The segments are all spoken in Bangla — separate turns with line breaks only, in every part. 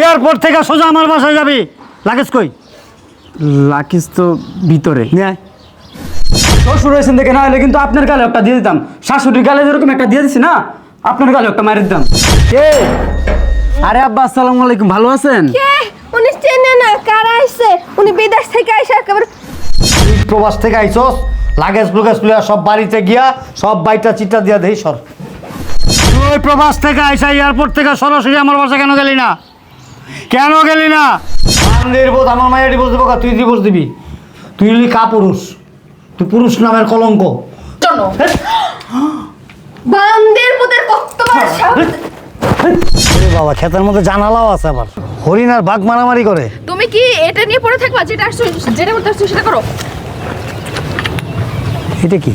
এয়ারপোর্ট থেকে সোজা আমার বাসায় যাবি। লাগেজ কই?
লাকিস তো ভিতরে।
নিয়ে আয়।
শ্বশুর হয়েছেন দেখে না হলে কিন্তু আপনার গালে একটা দিয়ে দিতাম। শাশুড়ির গালে যেরকম একটা দিয়ে দিছি না আপনার গালে একটা মারি দিতাম। কে? আরে আব্বা আসসালামু আলাইকুম ভালো আছেন?
কে? উনি চেনে না কারা আইছে? উনি বিদেশ থেকে আইসা একেবারে।
তুই প্রবাস থেকে আইছস? লাগেজ লুগেজ লইয়া সব বাড়িতে গিয়া সব বাইটা চিটা দিয়া দেই সর। তুই প্রবাস থেকে আইসা এয়ারপোর্ট থেকে সরাসরি আমার বাসা কেন গেলি না? কেন গেলি না? বান্দির বোধ আমার মায়ের ডিভোর্স দেবো তুই ডিভোর্স দিবি? তুই হলি কা পুরুষ? তুই পুরুষ নামের কলঙ্ক।
শোনো। বান্দের কত বড়
বাবা ক্ষেতের মধ্যে জানালাও আছে আবার। হরিণ আর বাঘ মারামারি করে।
তুমি কি এটা নিয়ে পড়ে থাকবা? যেটা আসছো যেটা করতে আসছো সেটা করো।
এটা কি?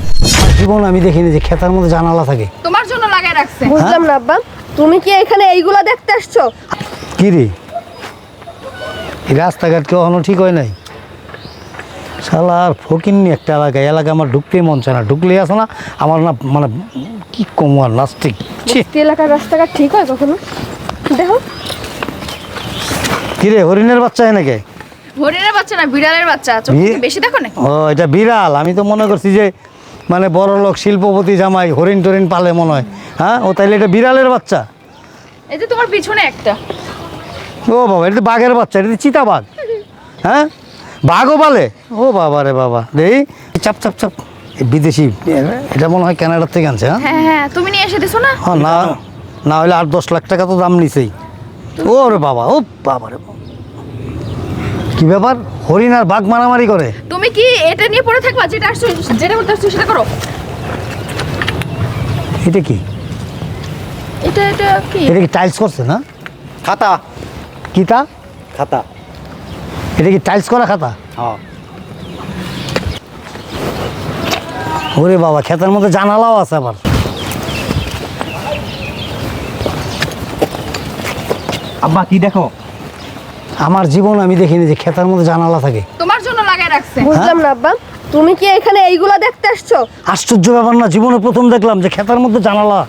জীবন আমি দেখিনি যে ক্ষেতের মধ্যে জানালা থাকে।
তোমার জন্য লাগাই রাখছে।
বুঝলাম না আব্বা। তুমি কি এখানে এইগুলা দেখতে আসছো?
কি রে? রাস্তাঘাট কেউ ঠিক হয় নাই? শালা আর ফকিননি একটা এলাকায় এলাকা আমার ঢুকতেই মন চায় না। ঢুকলেই আসে না আমার না মানে কি কম আর নাস্তিক?
এলাকার রাস্তাঘাট ঠিক হয় কখনো? দেখো।
কি রে হরিণের বাচ্চা এনেকে
হরিণের বাচ্চা না বিড়ালের বাচ্চা। বেশি দেখো না?
ও এটা বিড়াল। আমি তো মনে করছি যে মানে বড় লোক শিল্পপতি জামাই হরিণ টরিণ পালে মনে হয়। হ্যাঁ? ও তাইলে এটা বিড়ালের বাচ্চা?
এই যে তোমার পিছনে একটা।
ও বাবা এটা তো বাঘের বাচ্চা এটা তো চিতা বাঘ। হ্যাঁ? বাঘও বলে ও বাবা রে বাবা। দেই চাপ চাপ চাপ। বিদেশি এটা মনে হয় কানাডার থেকে আনছে হ্যাঁ?
হ্যাঁ হ্যাঁ তুমি নিয়ে এসে দিছো না?
হ্যাঁ, না না হলে আট দশ লাখ টাকা তো দাম নিছেই। ও রে বাবা ও বাবা রে বাবা। কি ব্যাপার? হরিণ আর বাঘ মারামারি করে?
তুমি কি এটা নিয়ে পড়ে থাকবা? যেটা আসছো যেটা করতে আসছো সেটা করো।
এটা কি?
এটা এটা কি?
এটা কি টাইলস করছে না?
খাতা।
কি তা?
খাতা।
এটা কি টাইলস করা খাতা?
হ্যাঁ।
ওরে বাবা ক্ষেতের মধ্যে জানালাও আছে আবার।
আব্বা কি দেখো?
আমার জীবন আমি দেখিনি যে ক্ষেতের মধ্যে জানালা থাকে।
তোমার জন্য লাগাই রাখছে।
বুঝলাম না আব্বা। তুমি কি এখানে এইগুলা দেখতে আসছো?
আশ্চর্য ব্যাপার না জীবনে প্রথম দেখলাম যে ক্ষেতের মধ্যে জানালা।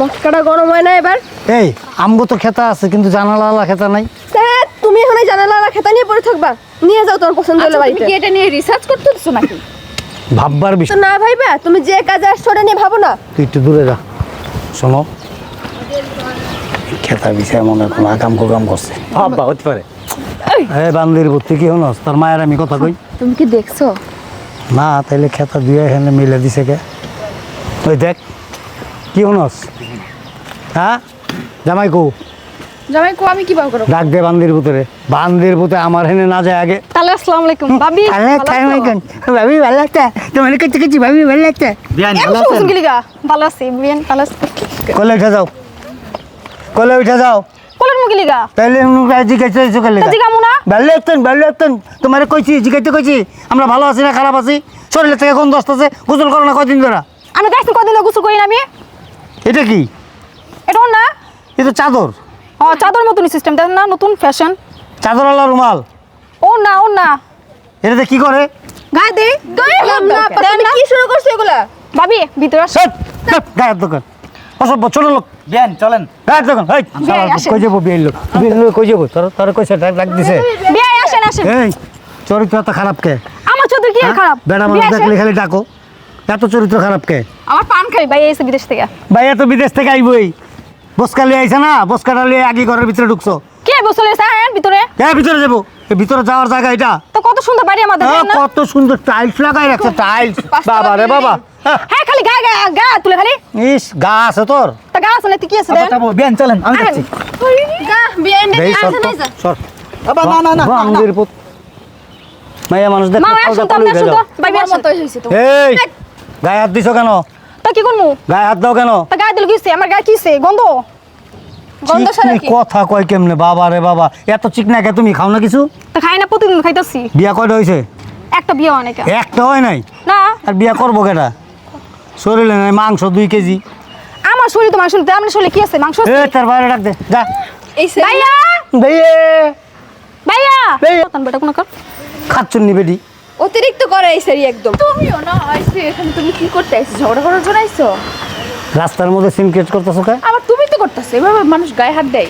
মটকাটা গরম হয় না এবার?
এই আমগো তো খেতা আছে কিন্তু জানালা খেতা নাই।
ধ্যাৎ, তুমি এখানে জানালা খেতা নিয়ে পড়ে থাকবা। নিয়ে যাও তোমার পছন্দ হলে
আচ্ছা, তুমি
বাড়িতে।
কি এটা নিয়ে রিসার্চ করতে দিছো নাকি?
ভাববার বিষয়
না ভাইবা তুমি যে কাজে আসছো ওটা নিয়ে ভাবো না।
তুই একটু দূরে যা। শোনো খেতা বিষয় মনে কোনো আকাম কুকাম করছে।
আব্বা হতে পারে।
এই। বান্দির বুদ্ধি কি হনস তোর মায়ের আমি কথা কই।
তুমি কি দেখছ?
না তাইলে খেতা দিয়ে এখানে মিলে দিছে কে। ওই দেখ কি হনস হ্যাঁ? জামাই কো
জামাই কো আমি কি পাও করো
ডাক দে বান্দির ভিতরে বান্দির ভিতরে আমার হেনে না যায় আগে।
তাহলে আসসালামু আলাইকুম ভাবি
ভাবি ভালো লাগছে তোমার কাছে কাছে ভাবি ভালো লাগছে
বিয়ান
এম শুনছুন কি লিগা ভালো আছি বিয়ান ভালো আছি।
কলে উঠে যাও। কলে উঠে যাও।
কোলের মুখি লিগা
তাইলে জিজ্ঞাসা কলে
তা জিগামু না?
ভালো লাগতেন ভালো লাগতেন তোমার কইছি জিজ্ঞাসা কইছি আমরা ভালো আছি না খারাপ আছি? শরীরের থেকে গন্ধ আসতেছে গোসল করো না কয়দিন ধরে?
আমি গাইছি কদিন গোসল করি না আমি?
এটা কি?
এটা না?
এটা চাদর।
ও চাদর মতন সিস্টেম দেখেন না নতুন ফ্যাশন
চাদর আলা রুমাল।
ও না ও না।
এটাতে কি করে?
গায়ে দে তুমি কি শুরু করছ এগুলা? ভাবি ভিতরে আসো।
গায়ের দোকান। অসভ্য ছোট লোক।
বিয়ান চলেন।
গায়ের দোকান এই। কই যাব বিয়ের লোক? বিয়ের লোক কই যাব? তোর তোর কইছে ডাক ডাক দিছে।
বিয়ে আসেন আসেন।
এই চরিত্র এত খারাপ কে?
আমার চোদ্দ কি খারাপ?
বেড়া মানুষ দেখলে খালি ডাকো। এত চরিত্র খারাপ কে?
আমার পান খাই
ভাই এসে বিদেশ থেকে।
ভাই এত বিদেশ থেকে আইবই। বসকা লিয়ে আইছে না? বসকাটা লিয়ে আগে ঘরের ভিতরে ঢুকছো।
কে বসে এসে হ্যাঁ ভিতরে।
হ্যাঁ ভিতরে যাব? এই ভিতরে যাওয়ার জায়গা এটা।
তো কত সুন্দর বাড়ি আমাদের
হ্যাঁ,
না?
কত সুন্দর টাইলস লাগাই রাখছে টাইলস বাবা রে বাবা। হ্যাঁ,
হ্যাঁ খালি গা গা গা তুলে খালি।
ইস গা আছে তোর।
তা গা আছে না তুই কি আছে
আব্বা
দেন
বিয়ান চলেন আমি যাচ্ছি।
গা বিয়ে
দেই সর তো, সর
আব্বা না না না না, না।
পুত। মাইয়া মানুষ দেখলে
মা
খাওয়া
আসুন তো
দাওয়া
আপনি
করে
তো। ভাই
মতো তো
এই গায়ে হাত দিছো কেন?
তা কি করমু?
গায়ে হাত দাও কেন?
তা গায়ে দিল কিছে আমার গায়ে কিছে গন্ধ? গন্ধ সারা কি?
কথা কয় কেমনে বাবা রে বাবা এত চিকনা কে তুমি খাও না কিছু?
তা খাই না প্রতিদিন খাইতাছি।
বিয়া কয়টা হয়েছে
একটা বিয়ে অনেক
একটা হয় নাই?
না।
আর বিয়া করব কেটা শরীরে নাই মাংস দুই কেজি।
আমার শরীর তো মাংস নিতে আমার শরীরে কি আছে? মাংস
এ তার বাইরে ডাক দে যা।
এই
ভাইয়া! ভাইয়া!
ভাইয়া।
তান বেটা কোন কর
খাচ্ছুন নি বেটি
অতিরিক্ত করে এই সারি একদম। তুমিও না আইছো এখানে তুমি কি করতে আইছো ঝগড়া করার জন্য আইছো
রাস্তার মধ্যে সিনক্রেট করতেছো কে?
আবার তুমি তো করতেছো এভাবে মানুষ গায়ে হাত দেয়?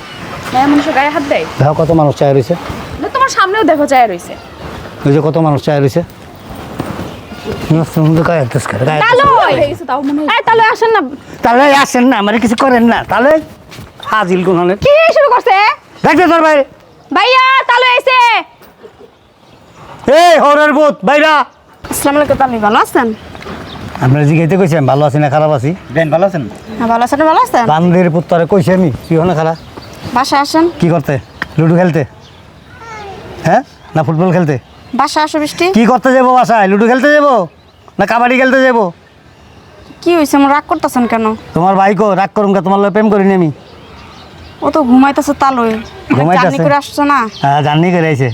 মায়া মানুষের গায়ে হাত দেয়?
দেখো কত মানুষ চায় রয়েছে
না তোমার সামনেও দেখো যায় রয়েছে
ওই যে কত মানুষ চায় রয়েছে
মনে
তাহলে আসেন না।
তাহলে আসেন না আমার কিছু করেন না। তাহলে হাজিল গুণনের
কি শুরু করছে?
দেখবে তোর ভাই।
ভাইয়া তাহলে এসে
এই হরের ভূত বাইরা
আসসালামু আলাইকুম আপনি ভালো আছেন?
আপনার জিগাইতে কইছি আমি ভালো আছি না খারাপ আছি?
বেন ভালো আছেন?
হ্যাঁ ভালো আছেন ভালো আছেন?
বান্দির পুত্তরে কইছি আমি তুই হলে খারাপ
বাসায় আসেন।
কি করতে? লুডু খেলতে? হ্যাঁ? না ফুটবল খেলতে?
বাসা আসো বৃষ্টি।
কি করতে যাব বাসায়? লুডু খেলতে যাব? না কাবাডি খেলতে যাব?
কি হয়েছে আমার রাগ করতেছেন কেন?
তোমার ভাইকো রাগ করুন কা তোমার লগে প্রেম করিনি আমি।
ও তো ঘুমাইতেছে তালই
ঘুমাইতাছে?
জার্নি করে আসছো না?
হ্যাঁ জার্নি করে আইছে।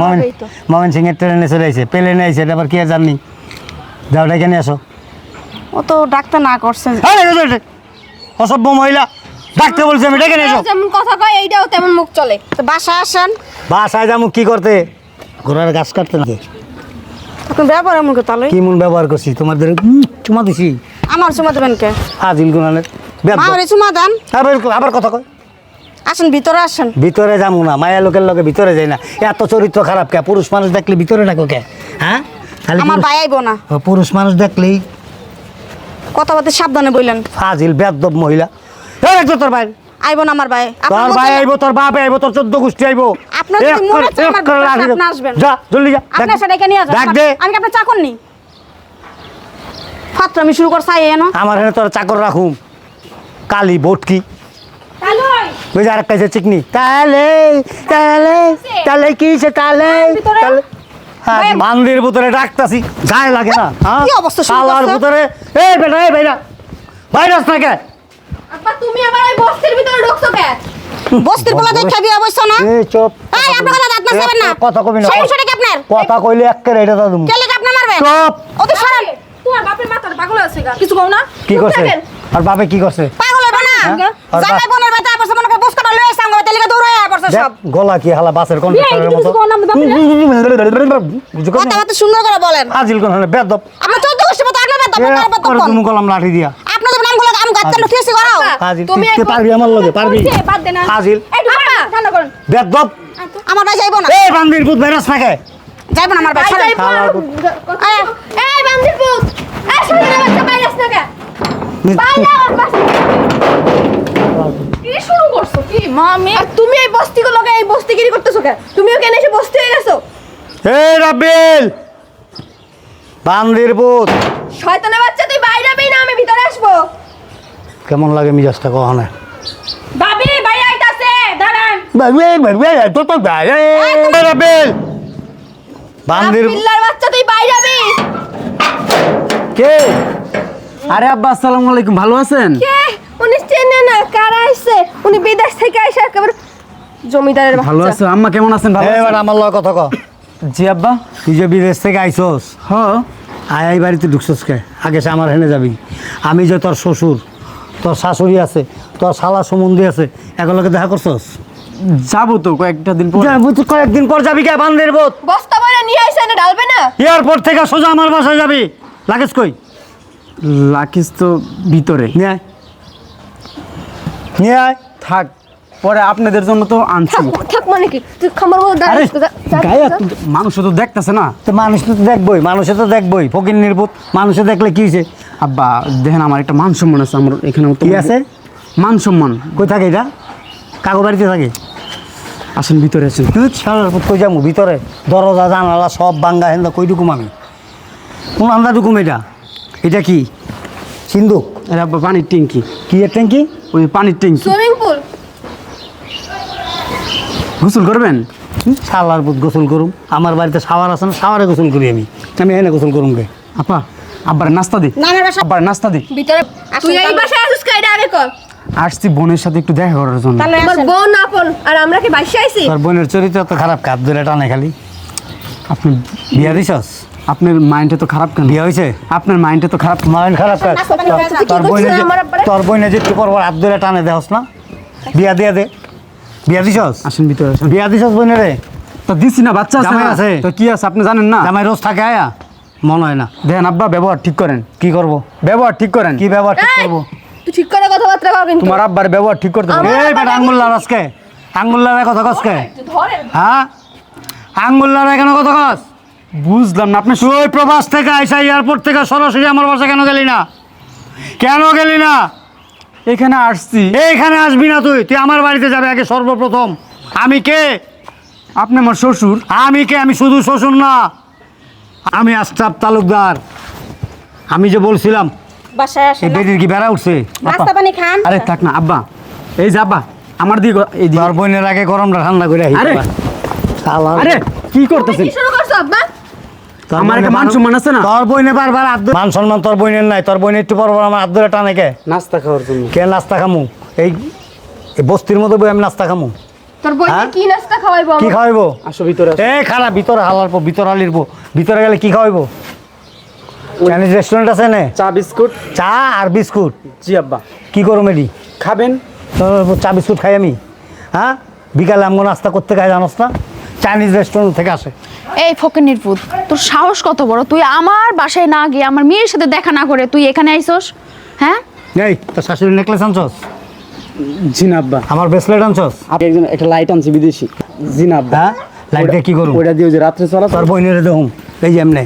মমিন মমিন সিং এর ট্রেনে চলে আইছে প্লেনে আইছে এটা আবার কি আর জার্নি? যাও ডেকে নিয়ে আসো।
ও তো ডাকতে না করছে।
অসভ্য মহিলা ডাকতে বলছি আমি ডেকে নিয়ে এসো।
যেমন কথা কয় এইটাও তেমন মুখ চলে।
তো বাসায় আসেন।
বাসায় যাব কি করতে? ঘোড়ার গাছ কাটতে নাকি?
আপনি ব্যাপার এমন করে তালই
কি মন ব্যবহার করছি তোমাদের চুমা দিছি।
আমার চুমা দেবেন কে?
হাজিল গুনানের
মা চুমা দেন।
আবার আবার কথা কয়।
আসেন ভিতরে আসেন।
ভিতরে যাব না মায়া লোকের লগে ভিতরে যাই না। এত চরিত্র খারাপ কে? পুরুষ মানুষ দেখলে ভিতরে ডাকো কে? হ্যাঁ?
আমার ভাই আইবো না।
ও, পুরুষ মানুষ দেখলেই
কথাবার্তা সাবধানে বললেন
ফাজিল বেদব মহিলা। এই দেখতো তোর ভাই।
আইবো না আমার ভাই।
তোর ভাই আইবো তোর বাপ আইবো তোর চোদ্দ গোষ্ঠী আইবো।
আপনার যদি মনে হচ্ছে আমার। আপনি আসবেন।
যা জলদি যা।
আপনার সাথে এখানে নিয়ে
ডাক দে।
আমি আপনার চাকর নি? ফাত্র আমি শুরু করছি আই এনো।
আমার এখানে তোর চাকর রাখুম। কালি বটকি যে আরেকটা যে চিকনি। তাহলে তাহলে তাহলে কি সে তাহলে
ভিতরে?
হ্যাঁ মান্দির ভিতরে ডাকতাছি গায়ে লাগে না হ্যাঁ?
কি অবস্থা শুরু
শালার
করছে?
ভিতরে এই বেটা এই বেটা ভাইরাস না কে
আপা তুমি আবার ওই বস্তির ভিতরে ঢুকছো কে
বস্তির পোলা দেখে বিয়া বইছো না?
এই চুপ
এই আপনার কথা দাঁত না। না
কথা কবি না।
সমস্যাটা কি আপনার?
কথা কইলে একের এটা দাদু
কে আপনি মারবেন?
চুপ।
ও তো সরেন।
তোমার বাপের মাথার পাগল আছে গা। কিছু কও না?
কি
চুপ
করছে?
থাকেন।
আর বাপে কি করছে?
পাগল হইব না।
হ্যাঁ? আর
জামাই
বা-
বোনের বেটা পড়ছে মনে করে বুসকাটা পড়ছে সব
গলা কি হালা বাসের মতো
কথা সুন্দর করে বলেন
কোন বেদব
মতো
তুমি লাঠি দিয়া
আপনার তো আম গাছ
তুই পারবি আমার লগে পারবি
বাদ দে না
হাজিল
এই ঠান্ডা করুন
বেদব
আমার ভাই যাইবো না
এই বান্দির ভূত ভাইরাস না
যাইবো না আমার ভাই
ভাই
সরেন।
যাইবো
শালার
আর-
পুত।
এই, এই বান্দির পুত এই শুনে বাচ্চা বাইরাস না কে বাইরে আমার পাশে কি শুরু করছ? কি মামি আর তুমি এই বস্তিগুলোকে এই বস্তিগিরি করতেছো কে তুমিও কেন এসে বস্তি হয়ে গেছো?
এই রাব্বিল! বান্দির ভূত
শয়তানের বাচ্চা তুই বাইরে আবি না আমি ভিতরে আসব।
কেমন লাগে মিজাজটা কখনো
ভাবি ভাই আইতাছে দাঁড়ান।
রাব্বিল! বান্দির
পিল্লার বাচ্চা তুই বাইরে আবি।
কে? আরে আব্বা আসসালামু আলাইকুম ভালো আছেন?
কে? চেনে না কারা আইছে উনি বিদেশ থেকে আইসা একেবারে জমিদারের
ভালো আছো? আম্মা কেমন আছেন? ভালো
এবার আমার লগে কথা ক।
জি আব্বা।
তুই যে বিদেশ থেকে আইছস আয় আই বাড়িতে ঢুকছস কে? আগে সে আমার হেনে যাবি। আমি যে তোর শ্বশুর তোর শাশুড়ি আছে তোর শালা সম্বন্ধী আছে এগুলোকে দেখা করছস?
যাব তো কয়েকটা দিন পর।
যা, বুঝ, কয়েকদিন পর যাবি কে বান্দির বোধ?
বস্তা ভরে নিয়ে আইসা না ঢালবে না?
এয়ারপোর্ট থেকে সোজা আমার বাসায় যাবি। লাগেজ কই?
লাকিস তো ভিতরে।
নিয়ে নিয়ে আয়।
থাক পরে আপনাদের জন্য তো আনছি।
থাক মানে কি? তুই খামার মতো
আরে গায়ে মানুষ তো দেখতেছে না।
তো মানুষ তো দেখবই মানুষে তো দেখবই ফকির নির্বোধ। মানুষে দেখলে কি হয়েছে?
আব্বা দেখেন আমার একটা মান সম্মান আছে আমার এখানে
কি আছে?
মান সম্মান।
কই থাকে এটা? কাকু বাড়িতে থাকে?
আসেন ভিতরে আছেন
তুই সারার কই যাব? ভিতরে। দরজা জানালা সব বাঙ্গা হেন্দা কই ঢুকুম আমি। কোন আন্দা ঢুকুম এটা? এটা কি? সিন্ধুক?
আরে আব্বা পানির ট্যাঙ্কি
কি এর ট্যাঙ্কি
ওই পানির ট্যাঙ্কি।
Swimming pool.
গোসল করবেন?
শালার পুত গোসল করুম। আমার বাড়িতে শাওয়ার আছে না শাওয়ারে গোসল করি আমি। আমি এনে গোসল করুম গে
আপা আব্বার নাস্তা দি
না আমার বাসা
আব্বার নাস্তা দি
ভিতরে তুই এই বাসায় আসিস কাইডা আগে কর।
আসছি বোনের সাথে একটু দেখা করার জন্য।
তাহলে
আমার বোন আপন আর আমরা কি বাইশে আইছি?
তোর বোনের চরিত্র তো খারাপ কাপ ধরে টানে খালি।
আপনি
বিয়া দিছস?
আপনার মাইন্ডটা তো খারাপ কেন?
বিয়া হয়েছে?
আপনার মাইন্ডটা তো খারাপ
মাইন্ড খারাপ
পানি হয়ে
তোর
কি
বইনে যে? তোর বইনে যে একটু পর হাত ধরে টানে দেহস না? বিয়া দিয়া দে। বিয়া দিছস?
আসেন ভিতরে আসেন।
বিয়া দিছস বইনে রে?
তো দিছি না বাচ্চা আছে
জামাই
না?
আছে।
তো কি আছে আপনি জানেন না?
জামাই রোজ থাকে আয়া। মনে হয় না।
দেখেন আব্বা ব্যবহার ঠিক করেন।
কি করব?
ব্যবহার ঠিক করেন।
কি ব্যবহার ঠিক
এই,
করব?
তুই ঠিক করে কথাবার্তা কর কিন্তু।
তোমার আব্বার ব্যবহার ঠিক করতে হবে
আমার-
এই বেটা আঙ্গুল লাল আজকে আঙ্গুল্লার কথা কস কে?
ধরেন।
হ্যাঁ? আঙ্গুল্লার কেন কথা কস?
বুঝলাম না আপনি
তুই প্রবাস থেকে আইসা এয়ারপোর্ট থেকে সরাসরি আমার বাসা কেন গেলি না? কেন গেলি না?
এখানে আসছি।
এইখানে আসবি না তুই তুই আমার বাড়িতে যাবে আগে সর্বপ্রথম। আমি কে?
আপনি আমার শ্বশুর।
আমি কে? আমি শুধু শ্বশুর না আমি আশরাফ তালুকদার। আমি যে বলছিলাম
বাসায়
কি বেড়া উঠছে?
নাস্তা পানি খান।
আরে থাক না আব্বা। এই যে আব্বা আমার দিকে এই দিকে।
বোনের আগে গরমটা ঠান্ডা করে
আরে। আরে কি করতেছেন
কি শুরু করছ আব্বা
তোর
আমার একটা মান সম্মান আছে না?
তোর বইনে বারবার আব্দুল মান সম্মান তোর বইনের নাই তোর বইনে একটু পর আমার আব্দুলে টানে কে?
নাস্তা খাওয়ার জন্য।
কে নাস্তা খামু? এই এই বস্তির বই আমি নাস্তা খামু?
তোর
হ্যাঁ?
কি নাস্তা খাওয়াইবো
কি খাওয়াইবো?
আসো ভিতরে
এ খারাপ ভিতরে হালার পো ভিতরে হালির ভিতরে গেলে কি খাওয়াইবো? চাইনিজ রেস্টুরেন্ট আছে না?
চা বিস্কুট।
চা আর বিস্কুট।
জি আব্বা।
কি করো মেডি
খাবেন?
চা বিস্কুট খাই আমি। হ্যাঁ? বিকালে আমগো নাস্তা করতে খাই জানোস না? চাইনিজ রেস্টুরেন্ট থেকে আসে।
এই ফকির পুত তোর সাহস কত বড়? তুই আমার বাসায় না গিয়ে আমার মেয়ের সাথে দেখা না করে তুই এখানে আইসস হ্যাঁ?
এই তোর শাশুড়ি নেকলেস আনছস?
জি না আব্বা।
আমার ব্রেসলেট আনছস?
আপনি একজন একটা লাইট আনছি বিদেশি। জি না আব্বা।
হ্যাঁ? লাইটটা কি করুন
ওইটা দিয়ে ওই যে রাত্রে চলা
তোর বইনের দেখুন এই যে এমনি।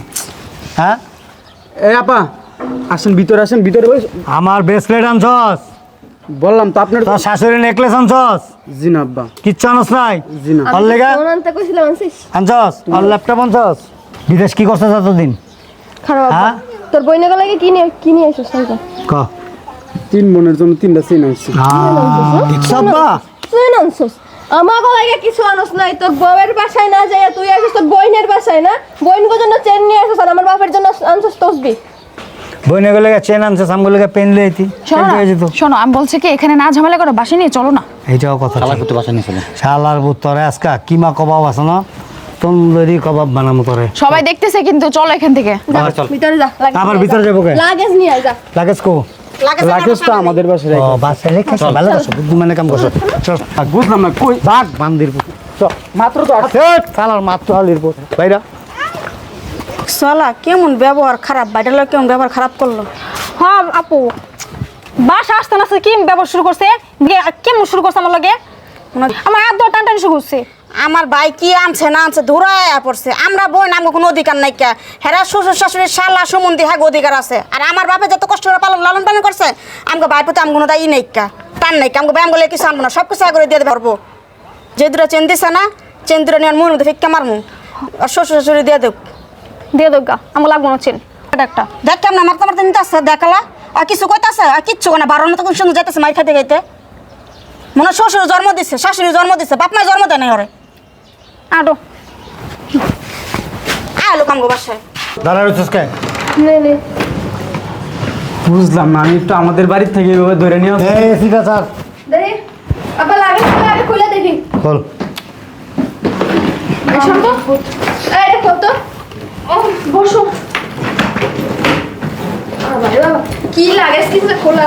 হ্যাঁ?
এই আপা আসেন ভিতরে আসেন ভিতরে বস।
আমার ব্রেসলেট আনছস?
বললাম তো আপনার
তোর শাশুড়ি নেকলেস আনছস?
জি না আব্বা।
কিচ্ছু আনস নাই?
জি না
ওর লেগা
ফোন আনতে কইছিলাম আনছিস?
আনছস? আর ল্যাপটপ আনছস? বিদেশ কি করছিস এতদিন?
খারাপ আব্বা।
হ্যাঁ?
তোর বই নাগাল লাগে কি নিয়ে কি নিয়ে এসেছিস সাইকেল
ক?
তিন বোনের জন্য তিনটা সিন আনছি।
দেখছ আব্বা?
তুই আনছিস? আমাকে লাগে কিছু আনস নাই। তোর বউয়ের বাসায় না যাই তুই আসিস তোর বইনের বাসায় না? বইনগো জন্য চেন নিয়ে আসিস আর আমার বাপের জন্য আনছিস তসবি।
বইনে গেলে চেন আনছিস আমি গেলে পেন লিয়ে আইতি
শোনো না
হয়ে যেত
শোনো আমি বলছি কি এখানে না ঝামেলা করে বাসে নিয়ে চলো না।
এইটাও কথা
শালা। করতে বাসা নিয়ে চলে।
শালার বুত্তরে আজকা কিমা কবাব আছে না? তন্দুরি কবাব বানামো তোরে।
সবাই দেখতেছে কিন্তু চলো এখান থেকে।
চল।
ভিতরে যা
আবার ভিতরে যাব কে?
লাগেজ নিয়ে আয় যা।
লাগেজ কো?
লাগেজ তো আমাদের বাসায়
ও বাসে রেখে ভালো করছ বুদ্ধিমানের কাম করছ। চল।
বুঝলাম না কই?
বাঘ বান্দির পুত
চ- মাত্র তো
হেৎ, শালার মাত্র হালির পুত বাইরা।
সালা কেমন ব্যবহার খারাপ? বাইরের কেমন ব্যবহার খারাপ করল?
হ্যাঁ আপু। বাসা আসতে না কি ব্যবহার শুরু করছে? কেমন শুরু করছে আমার লগে? আমার ধরে টান টান শুরু করছে।
আমার ভাই কি আনছে না আনছে ধুরায়া পড়ছে। আমরা বোন আমাকে কোনো অধিকার নাই কে? হেরা শ্বশুর শাশুড়ির শালা সম্বন্ধে হ্যাঁ অধিকার আছে। আর আমার বাপে যত কষ্ট করে পালন লালন পালন করছে আমাকে ভাই প্রতি আমি কোনো দায়ী নেই কা? টান নাই আমাকে ব্যায়াম করলে কিছু আনব না সব কিছু আগে দিয়ে পারব। যে দুটো চেন দিছে না চেন দুটো নিয়ে মন মধ্যে ফিক্কা মারমু। আর শ্বশুর শাশুড়ি দিয়ে দেব।
দিয়ে দোগা আমার লাগবো না চেন। একটা।
দেখ কেমন মারতে মারতে নিতে আসছে দেখালা আর কিছু কইতাছে? আর কিচ্ছু না মতো কোন সুন্দর যাইতেছে মাই খাইতে খাইতে। মনে হয় শ্বশুর জন্ম দিচ্ছে শাশুড়ি জন্ম দিচ্ছে বাপ মায় জন্ম দেয় নাই ওরে।
আটো
আলো কামগো বাসায়।
দাঁড়া রয়েছিস কে?
নে নে।
বুঝলাম না আমি একটু আমাদের বাড়ির থেকে এভাবে ধরে
স্যার
দেখি আব্বা লাগেজ আগে খুলে দেখি।
খোল
এই তো। এই খোল তো। বসো। কি খোলা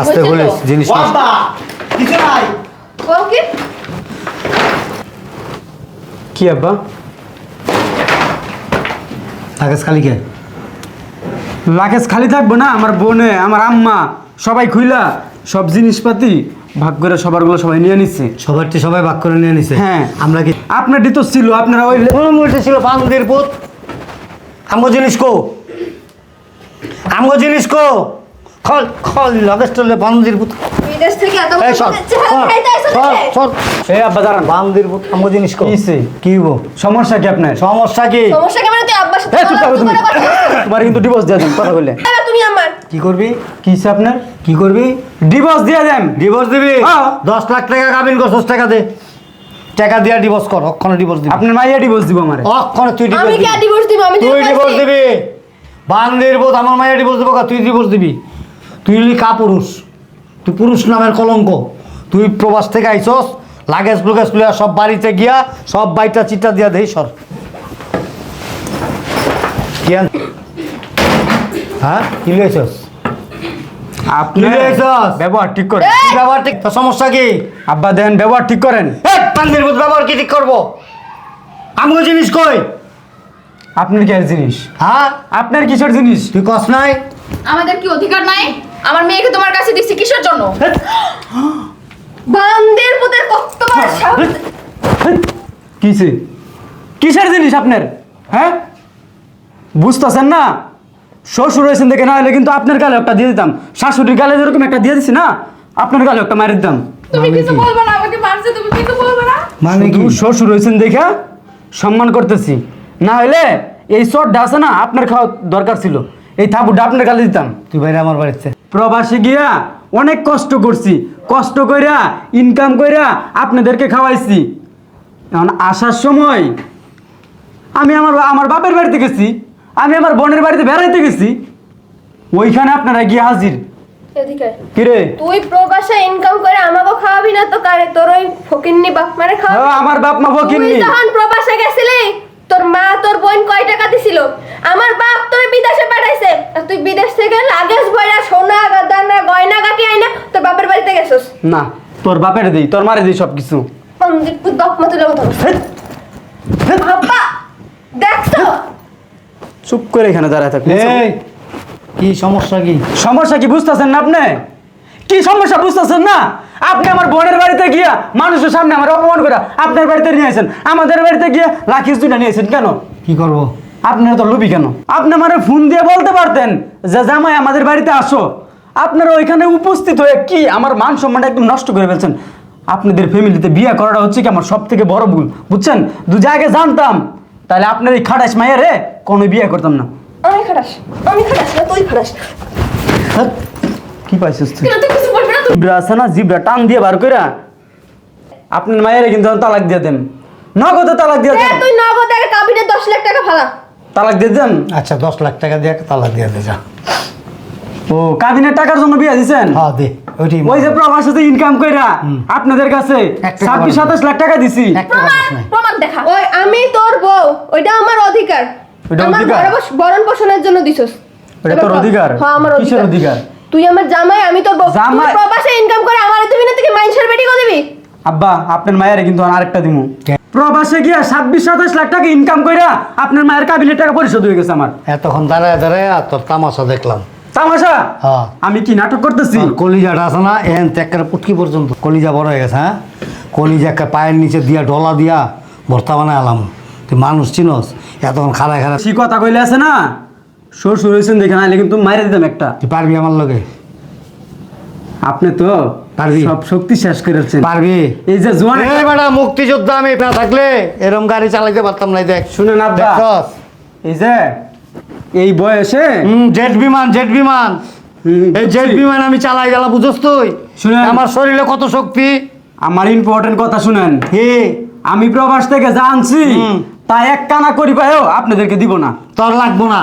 আস্তে
তো।
জিনিস
ওকে
কি আব্বা?
লাগেজ খালি কে?
লাগেজ খালি থাকব না আমার বোনে আমার আম্মা সবাই খুইলা সব জিনিসপাতি। ভাগ করে সবারগুলো সবাই নিয়ে নিচ্ছে
সবারটি সবাই ভাগ করে নিয়ে নিছে।
হ্যাঁ।
আমরা কি
আপনারটি তো ছিল আপনারা ওই
মুহূর্তে ছিল বান্দির পুত। আমগো জিনিস কো? আমগো জিনিস কো? খল খল লাগেজ চলে বান্দির পুত
বিদেশ থেকে এত
এই সর? সর
এই আব্বা দাঁড়ান
বান্দির পুত আমগো জিনিস কো।
কি হইছে?
কি হইবো?
সমস্যা কি আপনার?
সমস্যা কি?
সমস্যা কেমন তুই আব্বার সাথে
চুপ থাকো তুমি? তোমার কিন্তু ডিভোর্স দিয়ে দেন কথা বললে।
তুমি আমার।
কি করবি?
কি হইছে আপনার?
কি করবি?
ডিভোর্স দিয়ে দেন।
ডিভোর্স দিবি?
হ্যাঁ।
দশ লাখ টাকা কাবিন করছস টাকা দে। টাকা দিয়া ডিভোর্স কর অক্ষণে ডিভোর্স দিবি।
আপনার মাইয়া ডিভোর্স দিব আমারে।
অক্ষণে তুই
আমি
ডিভোর্স
কি ডিভোর্স দিব? আমি
তুই ডিভোর্স দিবি? বান্দির বোধ আমার মায়ের ডিভোর্স দিব তুই ডিভোর্স দিবি? তুই হলি কা পুরুষ? তুই পুরুষ নামের কলঙ্ক। তুই প্রবাস থেকে আইছস লাগেজ লুগেজ লইয়া সব বাড়িতে গিয়া সব বাইটা চিটা দিয়া দেই সর। হ্যাঁ? কি লইছস?
আপনি ব্যবহার ঠিক করেন।
ব্যবহার ঠিক তোর সমস্যা কি?
আব্বা দেন ব্যবহার ঠিক করেন।
এই বান্দির ব্যবহার কি ঠিক করব? আমগো জিনিস কই?
আপনার কি আর জিনিস?
হ্যাঁ?
আপনার কিসের জিনিস?
তুই কস নাই।
আমাদের কি অধিকার নাই? আমার মেয়েকে তোমার কাছে দিচ্ছি কিসের জন্য?
বান্দির পুতের কত বড় সাহস
কিসে? কিসের জিনিস আপনার? হ্যাঁ? বুঝতেছেন না? শ্বশুর হয়েছেন দেখে না হলে কিন্তু আপনার গালে একটা দিয়ে দিতাম। শাশুড়ির গালে যেরকম একটা দিয়ে দিছি না আপনার গালে একটা মারি দিতাম।
তুমি কিছু বলবে না আমাকে মারছে তুমি কিছু বলবে না?
মানে কি?
শ্বশুর হয়েছেন দেখে সম্মান করতেছি। না হলে এই চটটা আছে না আপনার খাওয়া দরকার ছিল। এই থাপুটা আপনার গালে দিতাম।
তুই বাইরে আমার বাড়িতে
প্রবাসে গিয়া অনেক কষ্ট করছি। কষ্ট কইরা ইনকাম কইরা আপনাদেরকে খাওয়াইছি। এখন আসার সময় আমি আমার আমার বাপের বাড়িতে গেছি। আমি আমার বোনের বাড়িতে বেড়াইতে গেছি। ওইখানে আপনারা গিয়ে হাজির। কিরে?
তুই প্রবাসে ইনকাম করে আমাকে খাওয়াবি না তো কারে? তোর ওই ফকিন্নি বাপ মারে খাওয়াবি?
আমার বাপ মা
তুই যখন প্রবাসে গেছিলি তোর মা তোর বোন কয় টাকা দিছিল? আমার বাপ তোর বিদেশে পাঠাইছে। আর তুই বিদেশ থেকে লাগেজ ভরা সোনা দানা গয়না গাটি আইনা তোর বাপের বাড়িতে গেছস?
না তোর বাপের দিই তোর মারে দিই সব কিছু
মন্দির পুত বাপ মা তুলে কথা। বাবা দেখছ?
চুপ করে এখানে দাঁড়ায় থাক
এই কি সমস্যা কি?
সমস্যা কি বুঝতেছেন না আপনি? কি সমস্যা বুঝতেছেন না? আপনি আমার বোনের বাড়িতে গিয়া মানুষের সামনে আমার অপমান করে আপনার বাড়িতে নিয়েছেন আমাদের বাড়িতে গিয়ে লাখিস দুটা নিয়েছেন কেন?
কি করব?
আপনারা তো লুবি কেন? আপনি আমার ফোন দিয়ে বলতে পারতেন যে জামাই আমাদের বাড়িতে আসো। আপনারা ওইখানে উপস্থিত হয়ে কি আমার মান সম্মানটা একদম নষ্ট করে ফেলছেন? আপনাদের ফ্যামিলিতে বিয়ে করাটা হচ্ছে কি আমার সব থেকে বড় ভুল বুঝছেন? দু জায়গায় জানতাম তাহলে আপনার এই খাটাস মায়ের রে কোনো বিয়ে করতাম না।
আমি খাটাস আমি খাটাস না তুই খাটাস।
ধ্যাৎ, কি পাইছিস তুই?
কেন কিছু বলবি না তুই?
জিব্রা আছে না? জিব্রা টান দিয়ে বার কইরা। আপনার মায়ের কিন্তু তালাক দিয়ে দেন নগদে তালাক দিয়ে
দে,
দেন
তুই নগদ আগে কাবিনে দশ লাখ টাকা ফালা।
তালাক দিয়ে দেন
আচ্ছা দশ লাখ টাকা দিয়ে তালাক দিয়ে দে যা।
ও কাবিনের টাকার জন্য বিয়া দিছেন?
হ্যাঁ দে ওইটি
ওই যে প্রবাসে ইনকাম কইরা আপনাদের কাছে
এক টাকা
ছাব্বিশ
বাড়ি।
সাতাশ লাখ টাকা দিছি।
প্রমাণ দেখা।
ওই আমি তোর বউ ওইটা আমার অধিকার। আমার
অধিকার?
ভরণ পোষণের জন্য দিছস।
এটা তোর অধিকার?
হ্যাঁ আমার
কিসের অধিকার?
তুই আমার জামাই আমি তোর বউ তুই
জামাই?
প্রবাসে ইনকাম করে আমার দিবি না তুই মাইনসের বেটি কো দিবি?
আব্বা আপনার মায়ের কিন্তু আরেকটা দিমু। প্রবাসে গিয়া ছাব্বিশ সাতাশ লাখ টাকা ইনকাম কইরা আপনার মায়ের কাবিনের টাকা পরিশোধ হয়ে গেছে আমার।
এতক্ষণ দাঁড়ায় দাঁড়ায় আর তোর তামাশা দেখলাম।
তামাশা?
হ্যাঁ।
আমি কি নাটক করতেছি?
তোর কলিজাটা আছে না এন তেকের পুটকি পর্যন্ত। কলিজা বড় হয়ে গেছে হ্যাঁ? কলিজা একটা পায়ের নিচে দিয়া ডলা দিয়া ভর্তা বানায় আলাম। তুই মানুষ চিনস এতক্ষণ খারায় খারাপ
বেশি কথা কইলে আছে না? শ্বশুর হয়েছেন দেখে নাহলে কিন্তু মাইরে দিতাম একটা।
তুই পারবি আমার লগে?
আপনি তো
পারবি।
সব শক্তি শেষ করেছেন
পারবি?
এই যে জোয়ান
এই বেটা মুক্তিযোদ্ধা আমি না থাকলে এরম গাড়ি চালাইতে পারতাম না দেখ।
শুনেন আব্বা।
দেখছস?
এই যে এই বয়সে
জেট বিমান জেট বিমান। এই জেট বিমান আমি চালাই গেলাম বুঝছ তুই?
শুনেন।
আমার শরীরে কত শক্তি?
আমার ইম্পর্টেন্ট কথা শুনেন।
হে
আমি প্রবাস থেকে জানছি। তা এক কানা করি পাইও আপনাদেরকে দিব না।
তোর লাগবো না।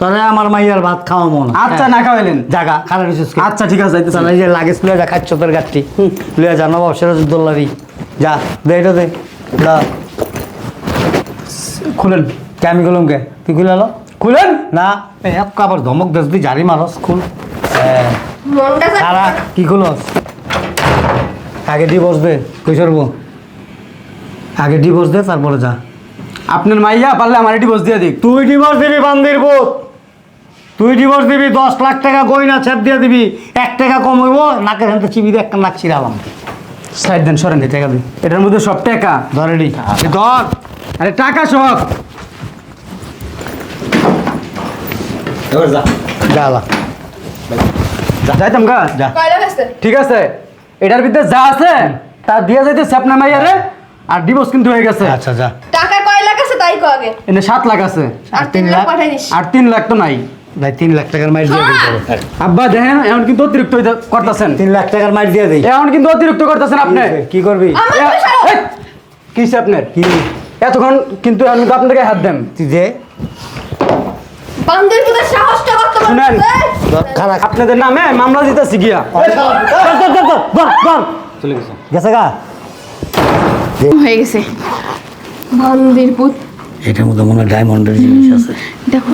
তোরে আমার মাইয়ার ভাত খাওয়াবো না।
আচ্ছা না খাওয়াইলেন?
জাগা খারাপ হয়েছিস
আচ্ছা ঠিক আছে
এই যে লাগেজ লয়ে যা খাচ্ছ তোর গাড়ি লয়ে যা নবাব সিরাজউদ্দৌলারি যা দে এটা দে। দা
খুলেন।
কে আমি কে? তুই খুলে এলো
খুলেন?
না। এক আবার ধমক দেস দি জারি মারস খুল।
মনটা
সারা কি খুলস? আগে ডিভোর্স দে কই সরবো? আগে ডিভোর্স দে তারপরে যা।
আপনার মাইয়া পারলে আমার ডিভোর্স দিয়ে দিক।
তুই ডিভোর্স দিবি বান্দির বোধ তুই ডিভোর্স দিবি দশ লাখ টাকা গয়না ছেপ দিয়ে দিবি এক টাকা কম হইব নাকের হাতে চিবি দিয়ে একটা নাক ছিড়ালাম
সাইড দেন সরেন
টাকা দি
এটার মধ্যে সব টাকা।
ধরে নি। ধর।
আরে টাকা সব। যাইতাম গা।
যা।
ঠিক আছে। এটার ভিতরে যা আছে তা দিয়ে যাইতেছে আপনার মাইয়ারে আর ডিভোর্স কিন্তু হয়ে গেছে।
আচ্ছা যা।
টাকা কয়লা গেছে তাই কো আগে?
এনে সাত লাখ আছে।
আর তিন লাখ পাঠাই দিস
আর তিন লাখ তো নাই।
ভাই তিন লাখ টাকার মাইর দিয়ে দিই।
আব্বা দেখেন এখন কিন্তু অতিরিক্ত করতেছেন।
তিন লাখ টাকার মাইর দিয়ে দিই।
এখন কিন্তু অতিরিক্ত করতেছেন আপনি।
কি করবি?
কিসে আপনার?
কি?
এতক্ষণ কিন্তু এখন কিন্তু আপনাকে হাত দেন।
যে?
শুনেন। আপনাদের নামে মামলা দিতেছি গিয়া। চলে গেছে।
গেছে গা?
হয়ে গেছে।
বান্দির পুত।
এটার মধ্যে মনে হয় ডায়মন্ডের জিনিস আছে।
দেখো।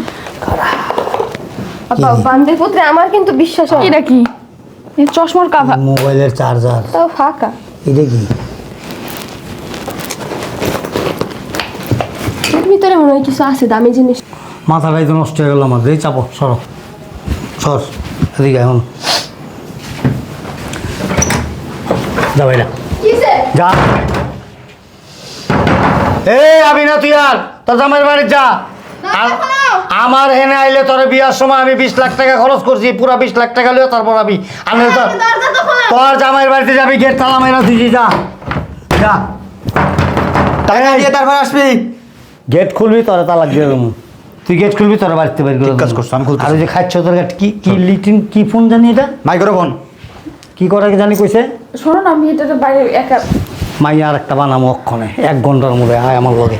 বান্দির পুত্রে আমার কিন্তু বিশ্বাস হয়
এটা কি? এই চশমার কাভার
মোবাইলের চার্জার।
তাও ফাঁকা।
এটা কি?
ভিতরে মনে হয় কিছু আছে দামি জিনিস।
মাথাটাই তো নষ্ট হয়ে গেল আমার। এই চাপো সর। সর এদিকে এখন যা ভাইরা
কিসে
যা। এ আবি না তুই আর। তোর জামাইয়ের বাড়ি যা। আমার হেনে আইলে তোর বিয়ার সময় আমি বিশ লাখ টাকা খরচ করছি পুরা বিশ লাখ টাকা লিও তারপর আমি আমি তো
দরজা তো খোলা।
তোর জামাইয়ের বাড়িতে যাবি গেট তালা মেরা দিছি যা। যা।
টাকা দিয়ে তারপর আসবি।
গেট খুলবি তোর তালাক দিয়ে দেবো। তুই গেট খুলবি তোর বাড়িতে বের করে
কাজ। করছ, আমি খুলতেছি।
আর যে খাচ্ছ তোর কি কি লিটিন কি ফোন জানি এটা?
মাইক্রোফোন
কি করে জানি কইছে?
শোনো না আমি এটা বাইরে একা
মাইয়া আর একটা বানামো অক্ষণে এক ঘণ্টার মধ্যে আয় আমার লগে।